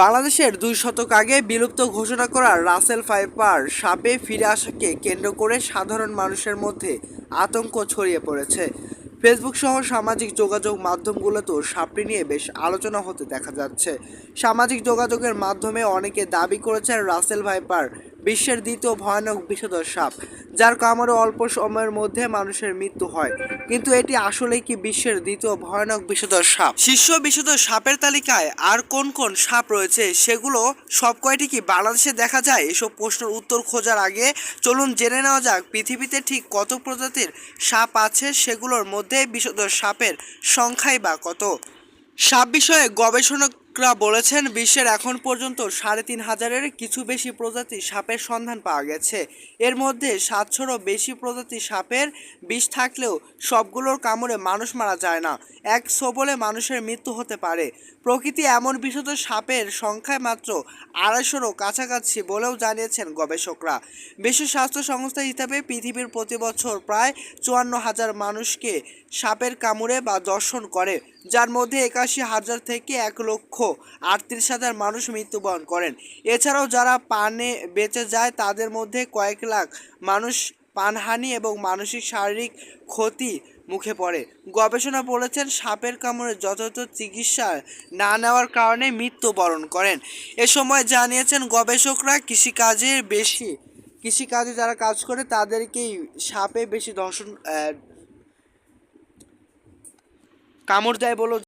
বাংলাদেশের দুই শতক আগে বিলুপ্ত ঘোষণা করা রাসেল ফাইপার সাপে ফিরে আসাকে কেন্দ্র করে সাধারণ মানুষের মধ্যে আতঙ্ক ছড়িয়ে পড়েছে। ফেসবুক সহ সামাজিক যোগাযোগ মাধ্যমগুলোতেও সাপটি নিয়ে বেশ আলোচনা হতে দেখা যাচ্ছে। সামাজিক যোগাযোগের মাধ্যমে অনেকে দাবি করেছেন রাসেল ভাইপার বিশ্বের দ্বিতীয় ভয়ানক বিষধর সাপ, যার কামড়ে অল্প সময়ের মধ্যে মানুষের মৃত্যু হয়। কিন্তু এটি আসলেই কি বিশ্বের দ্বিতীয় ভয়ানক বিষধর সাপ? শীর্ষ বিষধর সাপের তালিকায় আর কোন কোন সাপ রয়েছে সেগুলো সব কয়টি কি বাংলাদেশে দেখা যায়? এসব প্রশ্নের উত্তর খোঁজার আগে চলুন জেনে নেওয়া যাক, পৃথিবীতে ঠিক কত প্রজাতির সাপ আছে সেগুলোর মধ্যে বিষধর সাপের সংখ্যাই বা কত? সাপ বিষয়ে গবেষকরা বলেছেন, বিশ্বের এখন পর্যন্ত সাড়ে তিন হাজারের কিছু বেশি প্রজাতির সাপের সন্ধান পাওয়া গেছে। এর মধ্যে সাতশোরও বেশি প্রজাতির সাপের বিষ থাকলেও সবগুলোর কামড়ে মানুষ মারা যায় না। এক সবলে মানুষের মৃত্যু হতে পারে। প্রকৃতি এমন বিশদ সাপের সংখ্যায় মাত্র আড়াইশোরও কাছাকাছি বলেও জানিয়েছেন গবেষকরা। বিশ্ব স্বাস্থ্য সংস্থা হিসাবে পৃথিবীর প্রতি বছর প্রায় চুয়ান্ন হাজার মানুষকে সাপের কামড়ে বা দর্শন করে। যার মধ্যে একাশি হাজার থেকে এক লক্ষ আটত্রিশ হাজার মানুষ মৃত্যুবরণ করেন। এছাড়াও যারা পানে বেঁচে যায়, তাদের মধ্যে কয়েক লাখ মানুষ পানহানি এবং মানসিক শারীরিক ক্ষতি মুখে পড়ে। গবেষণা বলেছেন, সাপের কামড়ে যথাযথ চিকিৎসা না নেওয়ার কারণে মৃত্যুবরণ করেন। এ সময় জানিয়েছেন, গবেষকরা কৃষিকাজের বেশি কৃষিকাজে যারা কাজ করে, তাদেরকেই সাপে বেশি দর্শন কামড় দেয় বলেও